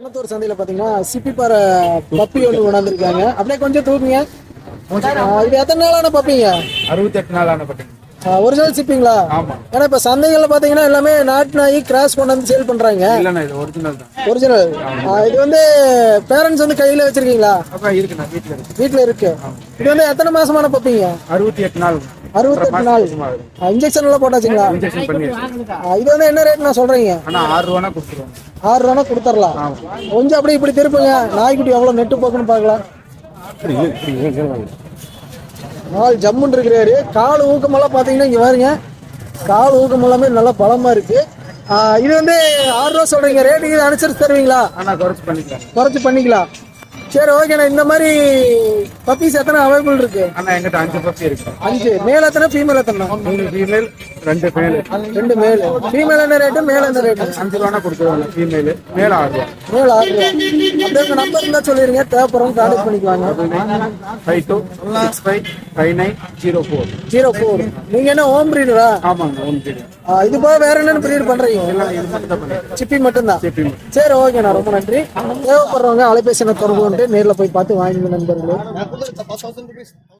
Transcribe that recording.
குளத்தூர் சந்தையில் பார்த்தீங்கன்னா சிப்பிப்பாறை பப்பி ஒன்று கொண்டாந்துருக்காங்க. அப்படியே கொஞ்சம் தூக்குங்க. இது எத்தனை நாளான பப்பிங்க? அறுபத்தெட்டு நாள் ஆன பட்டிங்க ஒரிஜினல் சிப்பிங்களா? ஏன்னா இப்போ சந்தைகளில் பார்த்தீங்கன்னா எல்லாமே நாட்டு நாய் கிராஸ் கொண்டாந்து சேல் இது ஒரிஜினல் இது வந்து பேரண்ட்ஸ் வந்து கையில் வச்சிருக்கீங்களா? வீட்டில் இருக்கு இது வந்து எத்தனை மாசமான பப்பிங்க? அறுபத்தி எட்டு நாள். அறுபத்தெட்டு நாள். இன்ஜெக்ஷன் எல்லாம் போட்டாச்சுங்களா? இது வந்து என்ன ரேட் நான் சொல்றீங்க? ஆறு ரூபானா கொடுத்துருவோம். ஆறு ரூபா கொடுத்துடலாம் கொஞ்சம் அப்படி இப்படி திருப்புங்க நாய்க்குட்டி எவ்வளோ நெட்டு போக்குன்னு பார்க்கலாம். நாள் ஜம்முன்னு இருக்கிறாரு. கால் ஊக்கமெல்லாம் பார்த்தீங்கன்னா இங்கே பாருங்க. கால் ஊக்கம் எல்லாமே நல்லா பலமாக இருக்கு. இது வந்து ஆறு ரூபா சொல்றீங்க. ரேட்டு இது அனுசரிச்சு தருவீங்களா? குறைச்சி பண்ணிக்கலாம். குறைச்சி பண்ணிக்கலாம். சரி ஓகேண்ணா இந்த மாதிரி பப்பீஸ் எத்தனை அவைலபிள் இருக்கு? ஆனால் எங்கிட்ட அஞ்சு பப்பி இருக்கு. அஞ்சு. மேல் எத்தனை ஃபீமேல் எத்தனை? மூணு ஃபீமேல் ரெண்டு மேல் ரெண்டு மேல் ஃபீமேல் என்ன ரேட்டு மேல் என்ன ரேட்டு அஞ்சு ரூபானா கொடுத்துருவாங்க ஃபீமேல் மேல் ஆறு ரூபா மேல் ஆறு ரூபா. நம்பர் இருந்தா சொல்லிருங்க. தேவைப்படுறோம் கான்டாக்ட் பண்ணிக்குவாங்க. Five two six five five nine zero four zero four நீங்க என்ன ஹோம் பிரீடரா ஆமாங்க ஒன்று தெரியும் இது போக வேற என்னென்ன பிரீட் பண்றீங்க? சிப்பி மட்டும்தான்? சிப்பி சரி ஓகேண்ணா ரொம்ப நன்றி. தேவைப்படுறவங்க அலைபேசி எண்ணை தொடர்பு நேரில் போய் பார்த்து வாங்கிங்க நண்பர்களே.